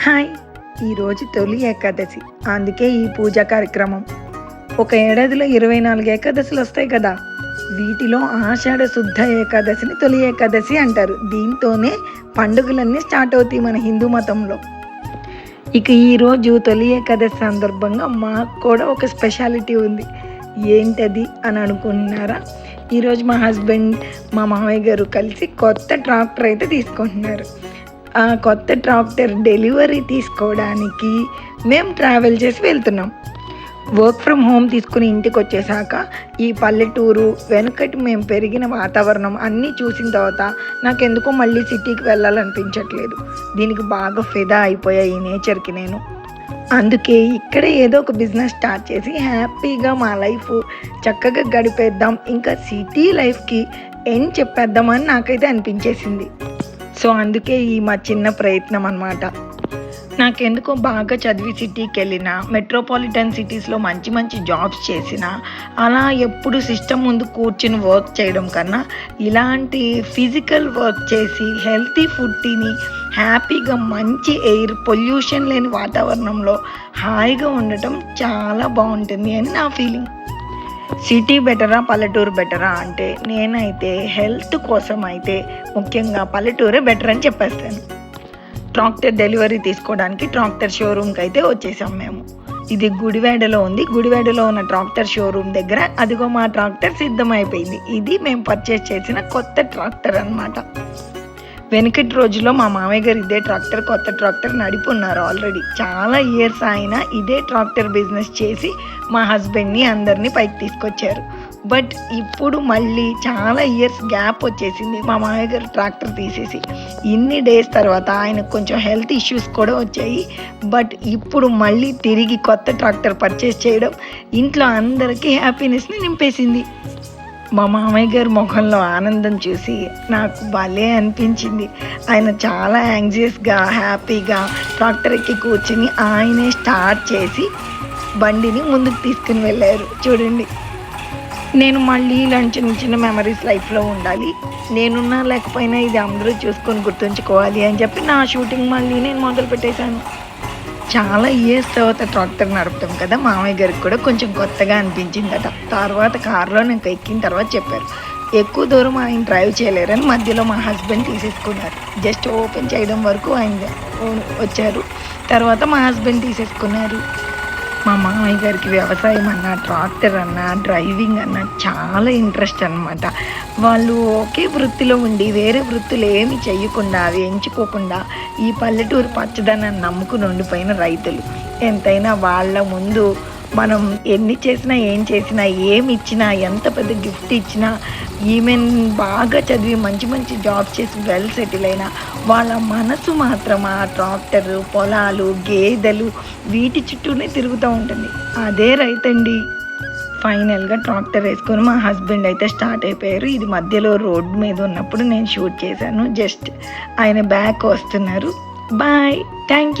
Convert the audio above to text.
Hi ఈరోజు తొలి ఏకాదశి అందుకే ఈ పూజా కార్యక్రమం. ఒక ఏడాదిలో ఇరవై నాలుగు ఏకాదశులు వస్తాయి కదా వీటిలో ఆషాఢ శుద్ధ ఏకాదశిని తొలి ఏకాదశి అంటారు. దీంతోనే పండుగలన్నీ స్టార్ట్ అవుతాయి మన హిందూ మతంలో. ఇక ఈరోజు తొలి ఏకాదశి సందర్భంగా మాకు కూడా ఒక స్పెషాలిటీ ఉంది. ఏంటది అని అనుకుంటున్నారా? ఈరోజు మా హస్బెండ్ మా మామయ్య గారు కలిసి కొత్త ట్రాక్టర్ అయితే తీసుకుంటున్నారు. ఆ కొత్త ట్రాక్టర్ డెలివరీ తీసుకోవడానికి మేము ట్రావెల్ చేసి వెళ్తున్నాం. వర్క్ ఫ్రమ్ హోమ్ తీసుకుని ఇంటికి వచ్చేసాక ఈ పల్లెటూరు వెనుకటి మేము పెరిగిన వాతావరణం అన్నీ చూసిన తర్వాత నాకెందుకో మళ్ళీ సిటీకి వెళ్ళాలనిపించట్లేదు. దీనికి బాగా ఫిదా అయిపోయా ఈ నేచర్కి నేను. అందుకే ఇక్కడే ఏదో ఒక బిజినెస్ స్టార్ట్ చేసి హ్యాపీగా మా లైఫ్ చక్కగా గడిపేద్దాం. ఇంకా సిటీ లైఫ్కి ఏం చెప్పేద్దామని నాకైతే అనిపించేసింది. సో అందుకే ఈ మా చిన్న ప్రయత్నం అనమాట నాకెందుకో బాగా చదివి సిటీకి వెళ్ళిన మెట్రోపాలిటన్ సిటీస్లో మంచి మంచి జాబ్స్ చేసిన అలా ఎప్పుడు సిస్టమ్ ముందు కూర్చుని వర్క్ చేయడం కన్నా ఇలాంటి ఫిజికల్ వర్క్ చేసి హెల్తీ ఫుడ్ తిని హ్యాపీగా మంచి ఎయిర్ పొల్యూషన్ లేని వాతావరణంలో హాయిగా ఉండటం చాలా బాగుంటుంది అని నా ఫీలింగ్ సిటీ బెటరా పల్లెటూరు బెటరా అంటే నేనైతే హెల్త్ కోసం అయితే ముఖ్యంగా పల్లెటూరే బెటర్ అని చెప్పేస్తాను. ట్రాక్టర్ డెలివరీ తీసుకోవడానికి ట్రాక్టర్ షోరూమ్కి అయితే వచ్చేసాం మేము. ఇది గుడివాడలో ఉంది. గుడివాడలో ఉన్న ట్రాక్టర్ షోరూమ్ దగ్గర అదిగో మా ట్రాక్టర్ సిద్ధమైపోయింది. ఇది మేము పర్చేస్ చేసిన కొత్త ట్రాక్టర్ అన్నమాట. వెనకటి రోజుల్లో మా మామయ్య గారు ఇదే ట్రాక్టర్ కొత్త ట్రాక్టర్ నడిపున్నారు ఆల్రెడీ చాలా ఇయర్స్ ఆయన ఇదే ట్రాక్టర్ బిజినెస్ చేసి మా హస్బెండ్ని అందరినీ పైకి తీసుకొచ్చారు. బట్ ఇప్పుడు మళ్ళీ చాలా ఇయర్స్ గ్యాప్ వచ్చేసింది మా మామయ్య గారు ట్రాక్టర్ తీసేసి. ఇన్ని డేస్ తర్వాత ఆయనకు కొంచెం హెల్త్ ఇష్యూస్ కూడా వచ్చాయి. బట్ ఇప్పుడు మళ్ళీ తిరిగి కొత్త ట్రాక్టర్ పర్చేస్ చేయడం ఇంట్లో అందరికీ హ్యాపీనెస్ని నింపేసింది. మా మామయ్య గారి ముఖంలో ఆనందం చూసి నాకు భలే అనిపించింది. ఆయన చాలా యాంగ్జియస్గా హ్యాపీగా ట్రాక్టర్ ఎక్కి కూర్చుని ఆయనే స్టార్ట్ చేసి బండిని ముందుకు తీసుకుని వెళ్ళారు. చూడండి. నేను మళ్ళీ ఇలాంటి చిన్న చిన్న మెమరీస్ లైఫ్లో ఉండాలి. నేనున్నా లేకపోయినా ఇది అందరూ చూసుకొని గుర్తుంచుకోవాలి అని చెప్పి నా షూటింగ్ మళ్ళీ నేను మొదలు పెట్టేశాను చాలా ఇయర్స్ తర్వాత ట్రాక్టర్ నడుపుతాం కదా మామయ్య గారికి కూడా కొంచెం కొత్తగా అనిపించిందట తర్వాత కారులో నేను ఎక్కిన తర్వాత చెప్పారు ఎక్కువ దూరం ఆయన డ్రైవ్ చేయలేరని మధ్యలో మా హస్బెండ్ తీసేసుకున్నారు. జస్ట్ ఓపెన్ చేయడం వరకు ఆయన వచ్చారు. తర్వాత మా హస్బెండ్ తీసేసుకున్నారు. మా మామయ్య గారికి వ్యవసాయం అన్న ట్రాక్టర్ అన్న డ్రైవింగ్ అన్న చాలా ఇంట్రెస్ట్ అనమాట వాళ్ళు ఒకే వృత్తిలో ఉండి వేరే వృత్తులు ఏమి చేయకుండా అవి ఎంచుకోకుండా ఈ పల్లెటూరు పచ్చదనాన్ని నమ్ముకుని ఉండిపోయిన రైతులు. ఎంతైనా వాళ్ళ ముందు మనం ఎన్ని చేసినా ఏం చేసినా ఏమి ఇచ్చినా ఎంత పెద్ద గిఫ్ట్ ఇచ్చినా ఈమెన్ బాగా చదివి మంచి మంచి జాబ్ చేసి వెల్ సెటిల్ అయినా వాళ్ళ మనసు మాత్రం ఆ ట్రాక్టర్ పొలాలు గేదెలు వీటి చుట్టూనే తిరుగుతూ ఉంటుంది. అదే రైతండి. ఫైనల్గా ట్రాక్టర్ వేసుకొని మా హస్బెండ్ అయితే స్టార్ట్ అయిపోయారు. ఇది మధ్యలో రోడ్ మీద ఉన్నప్పుడు నేను షూట్ చేశాను. జస్ట్ ఆయన బ్యాక్ వస్తున్నారు. బాయ్. Thank you